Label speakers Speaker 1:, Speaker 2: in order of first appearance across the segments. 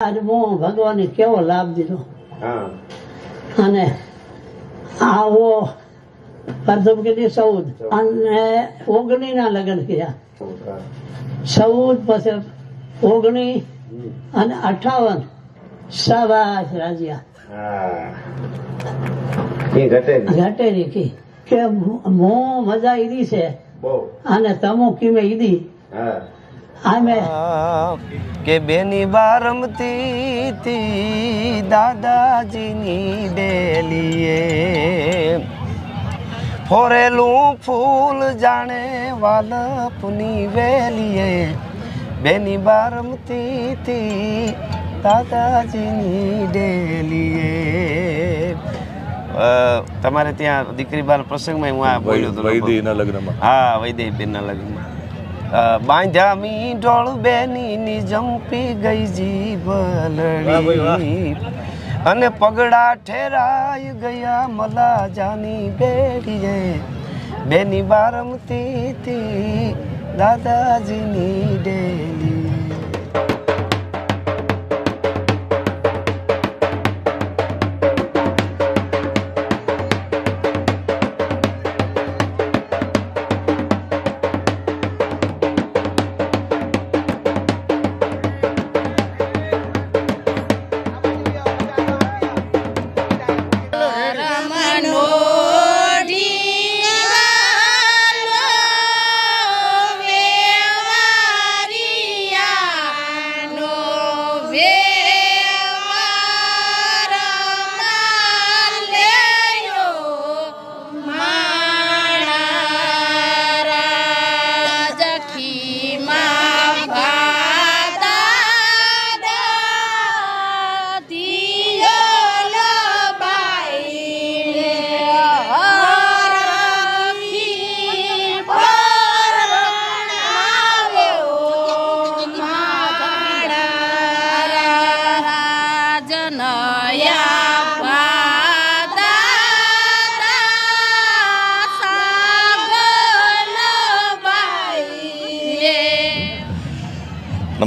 Speaker 1: આજે હું ભગવાને કેવો લાભ દીધો? અને આવો પ્રથમ કીધી સૌદ અને ઓગણી ના લગ્ન કર્યા સૌદ પછી ઓગણી અને અઠાવન શાબાશ રાજીયા.
Speaker 2: ઘટે
Speaker 1: રીખી કે મો મજા ઈદી છે. અને તમો કિમે ઈદી.
Speaker 3: કે બેની બારમતી રમતી દાદાજીની ડેલીએ. ફોરેલું ફૂલ જાણે વાલપની વેલીએ. બેની બારમતી રમતી દાદાજીની ડેલીએ. તમારે ત્યાં દીકરી બાર પ્રસંગમાં હું આ બોલ્યો હતો
Speaker 4: વૈદેહીના લગ્નમાં.
Speaker 3: હા વૈદેહી બેનના લગ્નમાં. અ, બાંધ્યા મી ઢોળ બેની જંપી ગઈ જીભલડી. અને પગડા ઠેરાઈ ગયા મલા જાની બેડીએ. બેની બારમતી દાદાજીની ડેલી.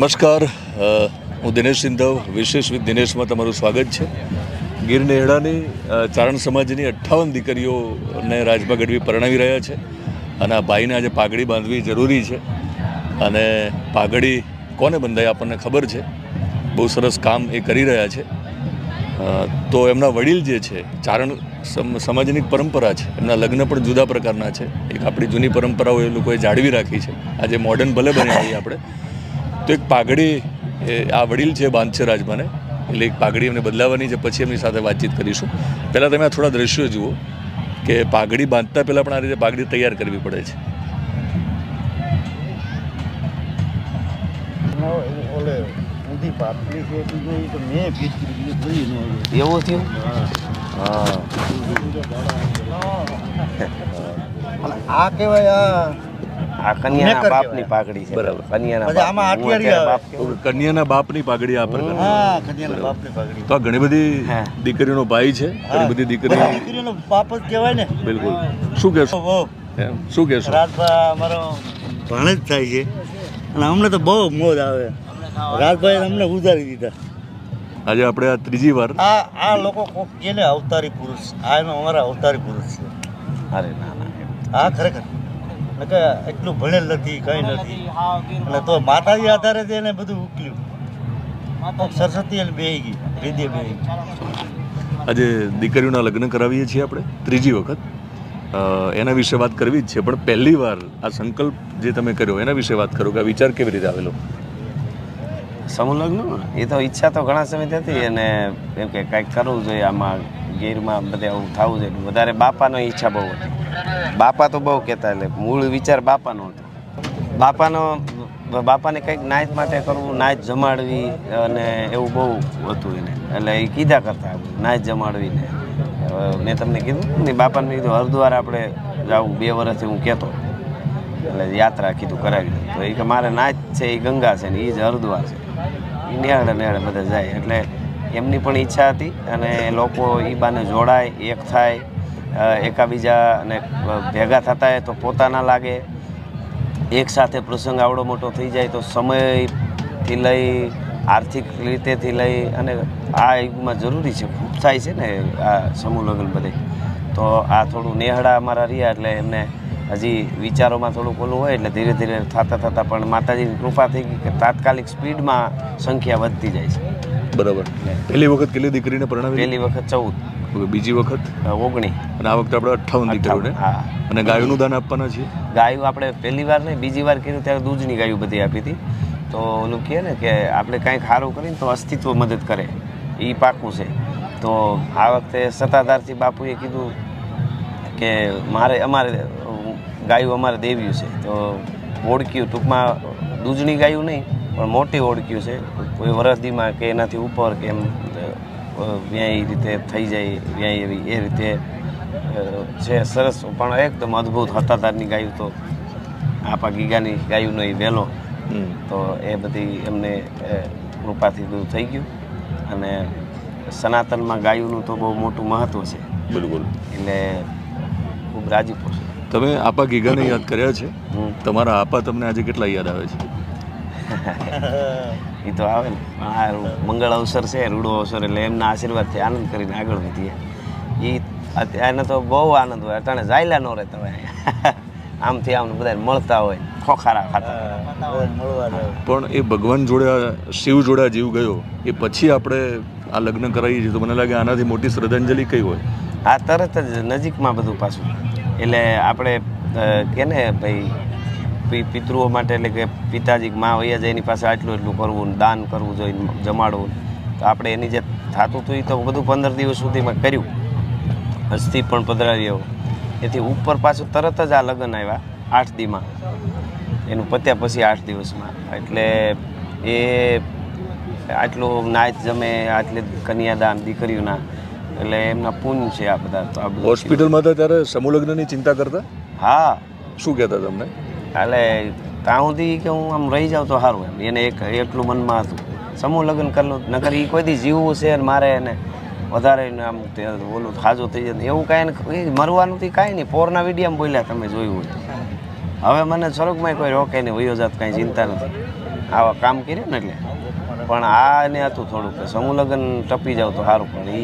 Speaker 4: નમસ્કાર. હું દિનેશ સિંધવ, વિશેષ વિથ દિનેશમાં તમારું સ્વાગત છે. ગીર નેહડાની ચારણ સમાજની અઠ્ઠાવન દીકરીઓને રાજભા ગઢવી પરણાવી રહ્યા છે અને આ ભાઈને આજે પાઘડી બાંધવી જરૂરી છે. અને પાઘડી કોને બંધાય આપણને ખબર છે. બહુ સરસ કામ એ કરી રહ્યા છે. તો એમના વડીલ જે છે, ચારણ સમ- સમાજની પરંપરા છે. એમના લગ્ન પણ જુદા પ્રકારના છે. એક આપણી જૂની પરંપરાઓ એ લોકોએ જાળવી રાખી છે. આજે મોડર્ન ભલે બની આપણે. તો એક પાઘડી આ વડીલ છે બાંધશે રાજમાને એટલે એક પાઘડી એમને બદલાવાની છે પછી એમની સાથે વાતચીત કરીશું. પહેલાં તમે આ થોડા દ્રશ્યો જુઓ કે પાઘડી બાંધતા પહેલાં પણ આ રીતે પાઘડી તૈયાર કરવી પડે છે.
Speaker 3: એવું થયું? હા.
Speaker 5: આ કહેવાય આ
Speaker 3: આ કન્યાના બાપની પાઘડી છે.
Speaker 4: બરાબર.
Speaker 3: કન્યાના બાપ
Speaker 4: કન્યાના બાપની પાઘડી આ પ્રકારની
Speaker 5: હા કન્યાના બાપની પાઘડી.
Speaker 4: તો ઘણી બધી
Speaker 3: હા.
Speaker 4: દીકરીઓનો ભાઈ છે. ઘણી બધી દીકરી
Speaker 5: બધી દીકરીઓનો બાપ જ કહેવાય ને.
Speaker 4: બિલકુલ. શું કહેશો? શું કહેશો?
Speaker 5: રાજભાઈ અમારો ભાણે જ થાય છે. અને અમને તો બહુ મોજ આવે. રાજભાઈ અમને ઉધારી દીધા.
Speaker 4: આજે આપણે આ ત્રીજી વાર
Speaker 5: આ આ લોકો કોક કે અવતારી પુરુષ. આ એનો અમારા અવતારી પુરુષ છે.
Speaker 3: અરે ના ના
Speaker 5: આ ખરેખર. કે એટલું ભણેલ નથી કંઈ નથી. એટલે તો માતાજી આધારે જ એને બધું ઉકલ્યું. સરસ્વતી એને બેહી ગઈ હૃદય બેહી ગઈ.
Speaker 4: આજે દીકરીઓના લગ્ન કરાવીએ છીએ આપણે ત્રીજી વખત. એના વિશે વાત કરવી જ છે પણ પહેલી વાર આ સંકલ્પ જે તમે કર્યો એના વિશે વાત કરો કે આ વિચાર કેવી રીતે આવેલો?
Speaker 3: સમૂહ લગ્ન? એ તો ઈચ્છા તો ઘણા સમયથી હતી અને એમ કે કંઈક કરવું જોઈએ આમાં ગીરમાં બધે આવું થવું જોઈએ. વધારે બાપાનો ઈચ્છા બહુ હતી. બાપા તો બહુ કહેતા એટલે મૂળ વિચાર બાપાનો હતો. બાપાનો, બાપાને કંઈક નાચ માટે કરવું નાચ જમાડવી અને એવું બહુ હતું એને. એટલે એ કીધા કરતા નાચ જમાડવીને. મેં તમને કીધું ને બાપાને કીધું, હરદ્વાર આપણે જવું, બે વર્ષથી હું કહેતો. એટલે યાત્રા કીધું, કરાવી દઉં. તો એ કે મારે નાચ છે, એ ગંગા છે ને એ જ હરદ્વાર છે. એ નેહડે નેહડે બધા જાય. એટલે એમની પણ ઈચ્છા હતી અને લોકો એ બાને જોડાય, એક થાય. અ, એકાબીજા અને ભેગા થતા હોય તો પોતાના લાગે. એકસાથે પ્રસંગ આવડો મોટો થઈ જાય તો સમયથી લઈ આર્થિક રીતેથી લઈ અને આ યુગમાં જરૂરી છે ખૂબ થાય છે ને આ સમૂહ લગ્ન બધે. તો આ થોડું નેહડા અમારા રહ્યા એટલે એમને હજી વિચારોમાં થોડુંક ઓલું હોય એટલે ધીરે ધીરે થતાં થતાં પણ માતાજીની કૃપા થઈ ગઈ કે તાત્કાલિક સ્પીડમાં સંખ્યા વધતી જાય છે.
Speaker 4: બરાબર. પહેલી વખત કેટલી દીકરીને પરણાવી
Speaker 3: પહેલી વખત ચૌદ.
Speaker 4: બીજી વખત?
Speaker 3: ઓગણી.
Speaker 4: અને આ વખતે આપણે અઠ્ઠાવન દીકરીઓને? અને ગાયોનું દાન આપવાના છીએ?
Speaker 3: ગાયું આપણે પહેલી વાર નહીં બીજી વાર કર્યું ત્યારે દૂધની ગાયું બધી આપી હતી. તો ઓલું કહે ને કે આપણે કાંઈક સારું કરીને તો અસ્તિત્વ મદદ કરે. એ પાકું છે. તો આ વખતે સત્તાધારથી બાપુએ કીધું કે મારે અમારે ગાયું અમારે દેવ્યું છે. તો ઓળખ્યું ટૂંકમાં દૂધની ગાયું નહીં પણ મોટી ઓળખ્યું છે. કોઈ વરસદીમાં કે એનાથી ઉપર કે એમ વ્યાય રીતે થઈ જાય વ્યાય એવી એ રીતે છે સરસ. પણ એકદમ અદ્ભુત હતાધારની ગાયું તો. આપા ગીગાની ગાયુંનો એ વહેલો તો એ બધી એમને કૃપાથી દૂર થઈ ગયું. અને સનાતનમાં ગાયુંનું તો બહુ મોટું મહત્ત્વ છે.
Speaker 4: બિલકુલ.
Speaker 3: એટલે ખૂબ રાજીપો છે.
Speaker 4: તમે આપા ગીગાને યાદ કર્યા છે. તમારા આપા તમને આજે કેટલા યાદ આવે છે?
Speaker 3: એ તો આવે ને. મંગળ અવસર છે રૂડો અવસર એટલે એમના આશીર્વાદથી આનંદ કરીને આગળ વધીએ. એ અત્યારે તો બહુ આનંદ હોય. અટાણે જાયલા ન રહેતા હોય. અહીંયા. આમથી આમ બધા મળતા હોય. ખોખારા ખાતા.
Speaker 4: પણ એ ભગવાન જોડે શિવ જોડે જીવ ગયો એ પછી આપણે આ લગ્ન કરાવીએ છીએ તો મને લાગે આનાથી મોટી શ્રદ્ધાંજલિ કઈ હોય?
Speaker 3: આ તરત જ નજીકમાં બધું પાછું. એટલે આપણે કે ને ભાઈ પિતૃઓ માટે એટલે કે પિતાજી, મા વૈયા જાય એની પાસે આટલું એટલું કરવું દાન કરવું જોઈએ જમાડવું. તો આપણે એની જે થતું હતું એ તો બધું પંદર દિવસ સુધીમાં કર્યું. અસ્થિ પણ પધરાવી આવો. એથી ઉપર પાછું તરત જ આ લગ્ન આવ્યા, આઠ દીમાં. એનું પત્યા પછી આઠ દિવસમાં. એટલે એ આટલું નાચ જમે, આટલી કન્યાદાન દીકરીઓના એટલે એમના પુન છે આ બધા તો આ બધું
Speaker 4: હોસ્પિટલમાં હતા ત્યારે સમૂહલગ્નની ચિંતા કરતા?
Speaker 3: હા.
Speaker 4: શું કહેતા તમને?
Speaker 3: એટલે ત્યાં સુધી કે હું આમ રહી જાઉં તો સારું એમ. એને એક એટલું મનમાં હતું. સમૂહ લગ્ન કરેલું નગર એ કોઈથી જીવવું છે ને મારે એને વધારે આમ તે ઓલું હાજો થઈ જાય એવું કાંઈ મરવાનું થી કાંઈ નહીં. પોરના વિડીયામાં બોલ્યા તમે જોયું હોય હવે મને સ્વર્ગમાં કોઈ રોકે નહીં વયો જાત કાંઈ ચિંતા નથી. આવા કામ કર્યું ને એટલે. પણ આ એને હતું થોડુંક. સમૂહ લગ્ન ટપી જાવ તો સારું પણ એ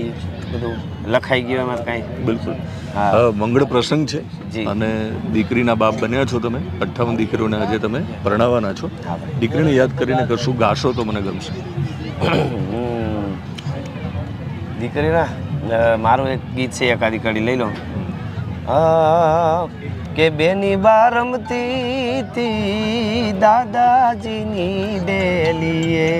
Speaker 3: બધું લખાઈ ગયું એમાં કાંઈ?
Speaker 4: બિલકુલ. મંગળ પ્રસંગ છે.
Speaker 3: અને
Speaker 4: દીકરીના બાપ બન્યા છો તમે. અઠ્ઠાવન દીકરીઓને આજે તમે પરણાવવાના છો. દીકરીને યાદ કરીને કશું ગાશો તો મને ગમશે?
Speaker 3: દીકરીના મારું એક ગીત છે એકાદી કડી લઈ લો. કે બેની બાર રમતી તી દાદાજીની ડેલીએ.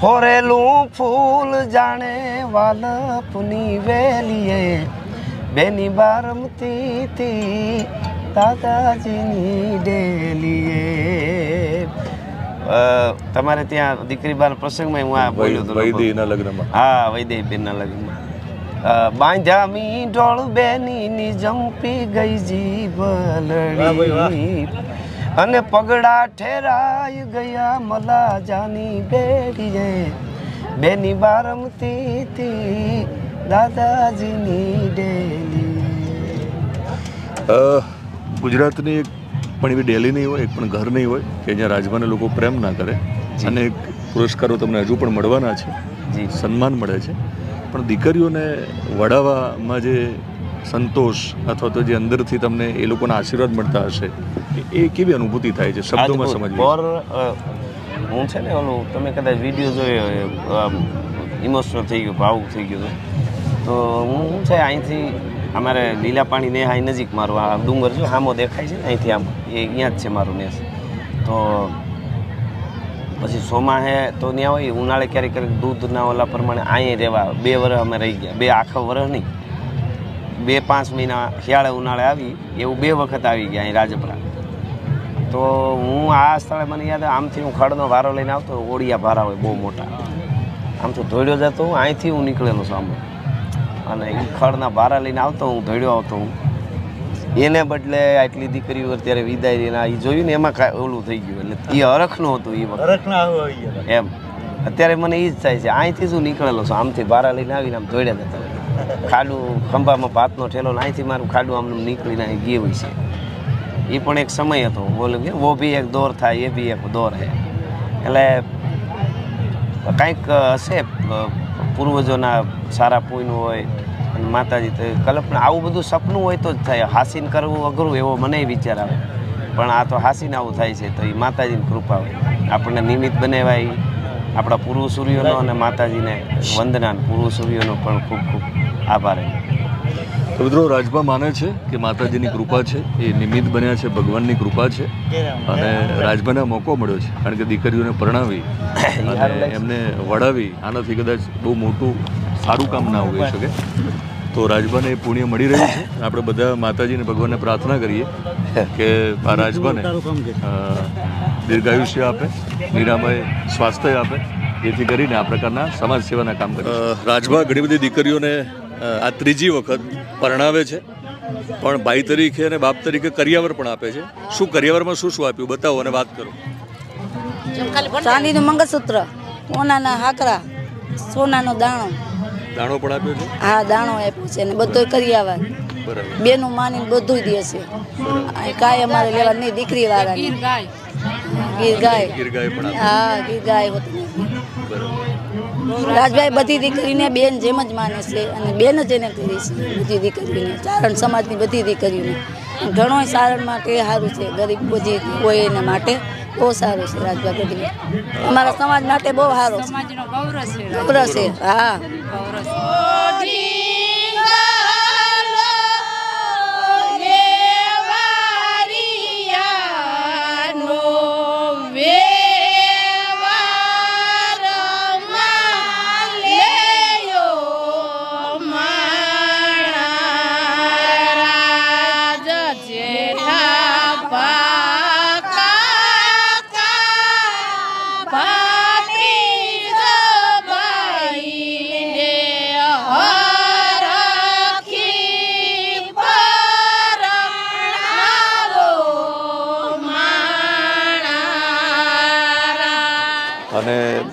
Speaker 3: ફોરેલું ફૂલ જાણે વાલપની વેલીએ બેની બાર રમતી તી દાદાજીની ડેલીએ અ, તમારે ત્યાં દીકરી બાર પ્રસંગમાં હું આ બોલ્યો હતો લગભગ.
Speaker 4: વૈદીના લગ્નમાં
Speaker 3: હા વૈદેહીબેનના લગ્નમાં અ, બાંધ્યા મી ઢોળ બેની જંપી ગઈ જીભલડી અને પગડા ઠેરાઈ ગયા મલા જાની બેડીએ. બેની બારમતી હતી દાદાજીની ડેલી.
Speaker 4: ગુજરાતની એક પણ એવી ડેલી નહીં હોય એક પણ ઘર નહીં હોય કે જ્યાં રાજમાને લોકો પ્રેમ ના કરે અને પુરસ્કારો તમને હજુ પણ મળવાના છે
Speaker 3: જી.
Speaker 4: સન્માન મળે છે. પણ દીકરીઓને વડાવવામાં જે સંતોષ અથવા તો જે અંદરથી તમને એ લોકોના આશીર્વાદ મળતા હશે એ- કેવી અનુભૂતિ થાય છે શબ્દોમાં સમજવી
Speaker 3: ઓર હું છે ને ઓલું તમે કદાચ વીડિયો જોયો ઇમોશનલ થઈ ગયો ભાવુક થઈ ગયો. તો હું શું છે અહીંથી અમારે લીલા પાણી ને અહીં નજીક મારું આ ડુંગર જો હામો દેખાય છે ને અહીંથી આમ એ અહીંયા જ છે મારું નેસ તો પછી સોમાહે તો ત્યાં હોય ઉનાળે ક્યારેક ક્યારેક દૂધના ઓલા પ્રમાણે અહીંયા રહેવા બે વર્ષ અમે રહી ગયા બે આખા વર્ષ નહીં બે પાંચ મહિના શિયાળે ઉનાળે આવી એવું બે વખત આવી ગયા અહીં રાજપરા. તો હું આ સ્થળે મને યાદ આમથી હું ખડનો વારો લઈને આવતો ઓળિયા ભારા હોય બહુ મોટા. આમ તો ધોળ્યો જતો હું અહીંથી હું નીકળેલો છું આમ. અને એ ખડના ભારા લઈને આવતો હું ધોળ્યો આવતો હું. એને બદલે આટલી દીકરીઓ અત્યારે વિદાય લઈને એ જોયું ને એમાં ઓલું થઈ ગયું એટલે એ હરખનું હતું એ વખત. એમ. અત્યારે મને એ જ થાય છે અહીંથી શું નીકળેલો છું આમથી ભારા લઈને આવીને આમ ધોડ્યા જતા. ખાડું ખંભામાં ભાતનો ઠેલો ને અહીંથી મારું ખાડું આમ નીકળીને અહીં ગયું હોય છે. એ પણ એક સમય હતો. બોલું કે વો બી એક દોર થાય, એ બી એક દોર હે. એટલે કંઈક હશે, પૂર્વજોના સારા પુણ્ય હોય અને માતાજી તો કલ્પના આવું બધું સપનું હોય તો જ થાય. હાસીન કરવું અઘરું એવો મને વિચાર આવે. પણ આ તો હાસીને આવું થાય છે, તો એ માતાજીની કૃપા હોય. આપણને નિમિત્ત બનાવાય. આપણા પૂર્વ સૂર્યોનો અને માતાજીને વંદના પૂર્વ સૂર્યોનો પણ ખૂબ ખૂબ આભાર.
Speaker 4: તો મિત્રો, રાજભા માને છે કે માતાજીની કૃપા છે, એ નિમિત્ત બન્યા છે, ભગવાનની કૃપા છે, અને રાજભાને મોકો મળ્યો છે, કારણ કે દીકરીઓને પરણાવી અને એમને વળાવી. આનાથી કદાચ બહુ મોટું સારું કામ ના હોઈ શકે. તો રાજભાને એ પુણ્ય મળી રહ્યું છે. આપણે બધા માતાજીને ભગવાનને પ્રાર્થના કરીએ કે આ રાજભાને દીર્ઘાયુષ્ય આપે નિરામય સ્વાસ્થ્ય આપે. જેથી કરીને આ પ્રકારના સમાજ સેવાના કામ કરે રાજભા ઘણી બધી દીકરીઓને આ ત્રીજી વખત પરણાવે છે. પણ ભાઈ તરીકે અને બાપ તરીકે કરિયાવર પણ આપે છે. શું કરિયાવરમાં શું શું આપ્યું? બતાવો અને વાત કરો.
Speaker 6: ચાંદીનું મંગળસૂત્ર સોનાના હાકરા સોનાનો દાણો.
Speaker 4: દાણો પણ આપ્યો છે?
Speaker 6: હા દાણો આપ્યો છે ને બધું કરી આવા બેનું માની બધું દે છે. કાંઈ અમારે લેવા નહીં દીકરી વાળા ગીર ગાય.
Speaker 4: ગીર ગાય. પણ
Speaker 6: હા ગીર ગાય રાજભાઈ બધી દીકરીને બેન જેમ જ માને છે અને બેન જ એને કરી છે બધી દીકરીને. ચારણ સમાજની બધી દીકરીઓને. ઘણો સારણ માટે સારું છે ગરીબ બધી હોય એના માટે. બહુ સારું છે રાજભાઈ અમારા સમાજ માટે બહુ સારું છે. ગૌરવ છે. હા.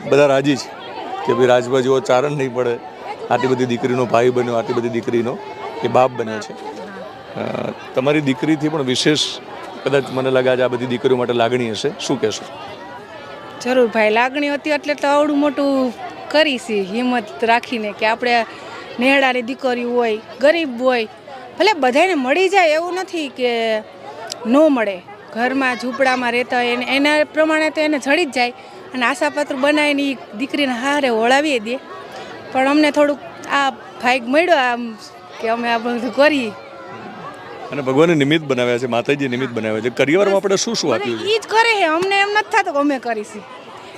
Speaker 4: બધા રાજી છે કે ભાઈ રાજભા જેવો ચારણ નહીં પડે. આટલી બધી દીકરીનો ભાઈ બન્યો, આટલી બધી દીકરીનો એ બાપ બન્યો છે. તમારી દીકરીથી પણ વિશેષ કદાચ મને લાગે આજે આ બધી દીકરીઓ માટે લાગણી હશે. શું કહેશો?
Speaker 7: જરૂર ભાઈ, લાગણી હતી એટલે તો આવડું મોટું કરીશી હિંમત રાખીને કે આપણે નેહડાની દીકરી હોય, ગરીબ હોય, ભલે બધાને મળી જાય એવું નથી કે ન મળે. ઘરમાં ઝૂંપડામાં રહેતા હોય, એને એના પ્રમાણે તો એને જડી જ જાય. અને આશાપાત્ર બનાવીને એ દીકરીને હારે ઓળાવી દે. પણ અમને થોડુંક આ ભાગ મળ્યો આમ કે અમે આ બધું કરીએ.
Speaker 4: અને ભગવાનને નિમિત્ત બનાવ્યા છે માતાજી નિમિત્ત બનાવ્યા છે. કરિયરમાં આપણે શું શું આપ્યું
Speaker 7: એ જ કરે છે. અમને એમ નથી થતું કે અમે કરીશું.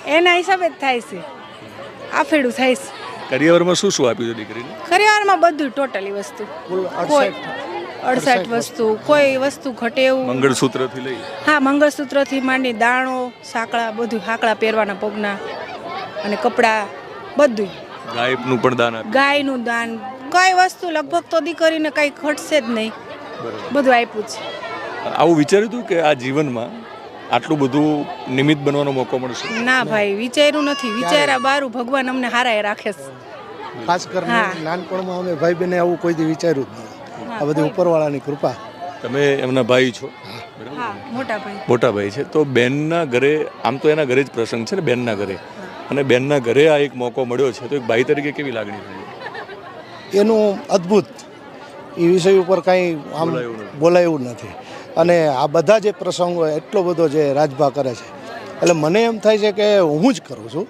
Speaker 7: એના હિસાબે જ થાય છે. આફેડું થાય છે.
Speaker 4: કરિયરમાં શું શું આપ્યું છે દીકરીને?
Speaker 7: કરિયરમાં બધું ટોટલી વસ્તુ. કોઈ અડસઠ વસ્તુ કોઈ વસ્તુ ઘટે એવું.
Speaker 4: મંગળસૂત્રથી લઈ.
Speaker 7: હા મંગળસૂત્રથી માંડી દાણો સાંકળા બધું સાંકળા પહેરવાના પગના અને કપડાં બધું
Speaker 4: ગાયનું પણ દાન આપ્યું.
Speaker 7: ગાયનું દાન. કઈ વસ્તુ લગભગ તો દીકરીને કઈ ઘટશે જ નહીં. બધું આપ્યું છે.
Speaker 4: આવું વિચાર્યું હતું કે આ જીવનમાં આટલું બધું નિમિત્ત બનવાનો મોકો મળશે?
Speaker 7: ના ભાઈ વિચાર્યું નથી. વિચાર્યા બારું ભગવાન અમને હારાએ રાખે છે.
Speaker 8: ખાસ કરીને
Speaker 7: હા.
Speaker 8: નાનપણમાં અમે ભાઈ બહેને આવું કોઈ દી વિચાર્યું જ આ બધી ઉપરવાળાની કૃપા.
Speaker 4: તમે એમના ભાઈ છો?
Speaker 7: હા. મોટા ભાઈ.
Speaker 4: છે. તો બેનના ઘરે આમ તો એના ઘરે જ પ્રસંગ છે ને બેનના ઘરે. અને બેનના ઘરે આ એક મોકો મળ્યો છે. તો એક ભાઈ તરીકે કેવી લાગણી થઈ?
Speaker 8: એનું અદ્ભુત. એ વિષય ઉપર કાંઈ આમ
Speaker 4: બોલાયું નથી.
Speaker 8: બોલાયું નથી. અને આ બધા જે પ્રસંગો એટલો બધો જે રાજભા કરે છે. એટલે મને એમ થાય છે કે હું જ કરું છું.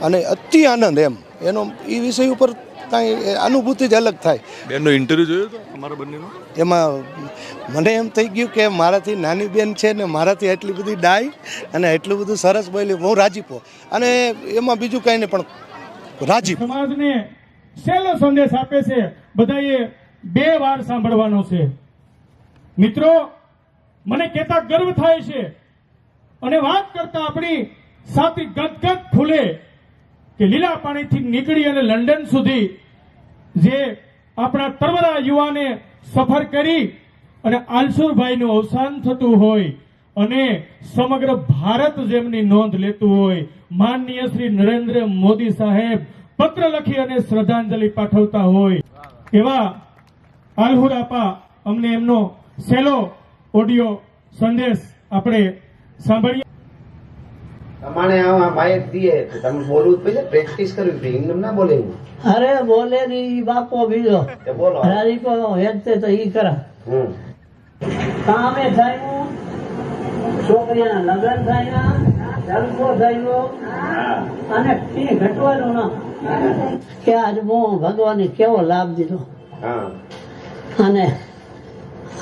Speaker 8: અને અતિ આનંદ એમ. એનો એ વિષય ઉપર કાંઈ અનુભૂતિ જ અલગ થાય.
Speaker 4: બેનનો ઇન્ટરવ્યુ જોયો તો અમારા બંનેનો?
Speaker 8: એમાં મને એમ થઈ ગયું કે મારાથી નાની બેન છે ને મારાથી એટલી બધી ડાય અને એટલું બધું સરસ બોલ્યું હું રાજીપો અને એમાં બીજું કાંઈ નહીં પણ રાજીપ.
Speaker 9: સમાજને સહેલો સંદેશ આપે છે બધાએ બે વાર સાંભળવાનો છે. મિત્રો મને કહેતા ગર્વ થાય છે અને વાત કરતા આપણી સાથી ગદગદ ફૂલે કે લીલા પાણીથી નીકળી અને લંડન સુધી જે આપણા તરવરા યુવાને સફર કરી અને આલસુરભાઈનું અવસાન થતું હોય અને સમગ્ર ભારત જેમની નોંધ લેતું હોય, માનનીય શ્રી નરેન્દ્ર મોદી સાહેબ પત્ર લખી અને શ્રદ્ધાંજલિ પાઠવતા હોય, એવા આલ્હુરાપા અમને એમનો સહેલો ઓડિયો સંદેશ આપણે સાંભળીએ.
Speaker 2: તમારે આ માયક દીએ તો તમે બોલવું પડે પ્રેક્ટિસ કરવી પડે. એમ ના બોલે.
Speaker 1: અરે બોલે ની બાપો બીજો.
Speaker 2: તે બોલો.
Speaker 1: રાજીપો હેતે તો ઈ કરા.
Speaker 2: હમ.
Speaker 1: કામે થયું છોકરીના લગન થયા જલકો થયો અને એ ઘટવાનું ના. કે આજ હું ભગવાને કેવો લાભ દીધો. અને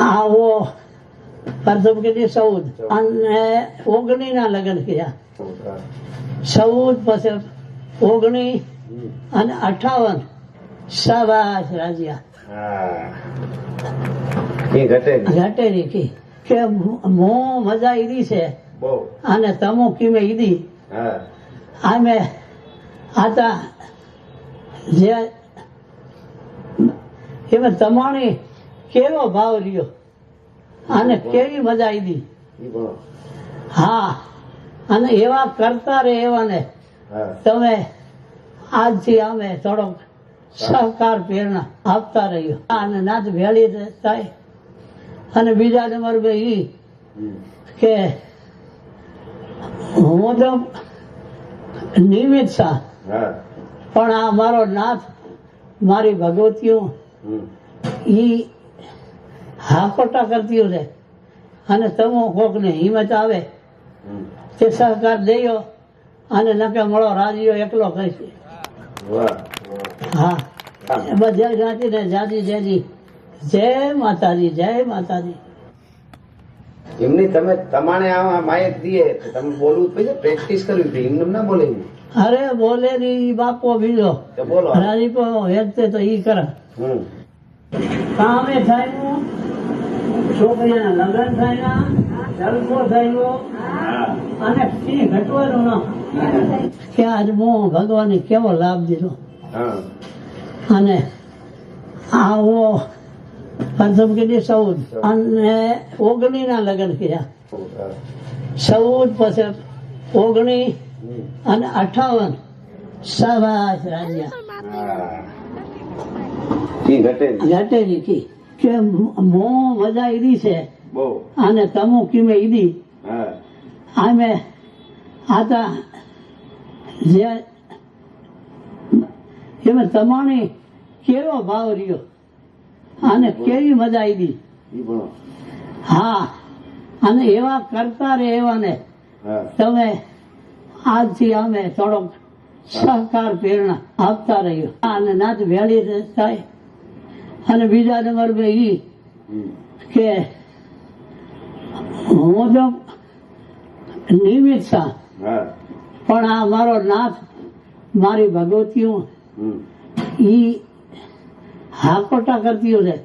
Speaker 1: આવો પ્રથમ કીધી ચૌદ. અને ઓગણી ના લગ્ન કર્યા. ચૌદ પછી ઓગણી. અને અઠાવન. શાબાશ રાજીયા.
Speaker 2: ઘટે નહીં.
Speaker 1: ઘટે નહીં. કી કે મો મજા ઈદી છે. અને તમો કિમે ઈદી. અમે આતા જે એમાં તમાણી કેવો ભાવ રહ્યો? અને કેવી મજા આવી હા. અને એવા કરતા રે એવાને તમે આજથી અમે થોડોક સહકાર પ્રેરણા આપતા રહ્યો અને નાચ ભેળી થાય. અને બીજા નંબર બે ઈ કે હું તો નિયમિત સા પણ આ મારો નાથ મારી ભગવતીઓ. ઈ હાકોટા કરતી છે. અને તમો કોકને હિંમત આવે. તે સહકાર દેયો અને નકે મળો રાજીઓ એકલો કહીશ. હા બધા જાતિને જાતિ જેજી જય માતાજી જય માતાજી.
Speaker 2: એમની તમે તમારે આવા માયક દીએ તમે બોલવું પછી પ્રેક્ટિસ કરવી પડે એમને ના બોલે
Speaker 1: અરે બોલે ની બાપો બીજો.
Speaker 2: બોલો.
Speaker 1: રાજીપો હેતે તો ઈ કરે. કામે થાય છોકરીના લગ્ન થયા જલકો થયો અને એ ઘટવાનું ના કે આજ હું ભગવાને કેવો લાભ દીધો. અને આવો પ્રથમ કીધી ચૌદ. અને ઓગણી ના લગ્ન કર્યા. ચૌદ પછી ઓગણી અને અઠાવન
Speaker 2: સવાસ રાજ્યા
Speaker 1: ઘટેલી? કે. મો મજા ઈદી છે. કીમે ઈદી.
Speaker 2: હા.
Speaker 1: આમે આતા જે એમાં તમાણી કેવો ભાવ રહ્યો? અને કેવી મજા આવી હા. અને એવા કરતા રે એવાને. તમે આજથી અમે થોડોક સહકાર પ્રેરણા આપતા રહ્યો. અને નાચ વેળી થાય. અને બીજા નંબર બે ઈ કે હું તો નિયમિત સા પણ આ મારો નાથ મારી ભગવતીઓ. ઈ હાકોટા કરતી છે.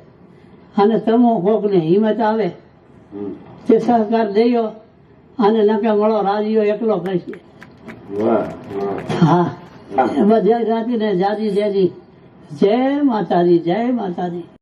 Speaker 1: અને તમો કોકને હિંમત આવે તે સહકાર દઈયો અને નકે મળો રાજીઓ એકલો
Speaker 2: વાહ
Speaker 1: હા. બધા જાતિને જાતિ જેજી. જય માતાજી જય માતાજી.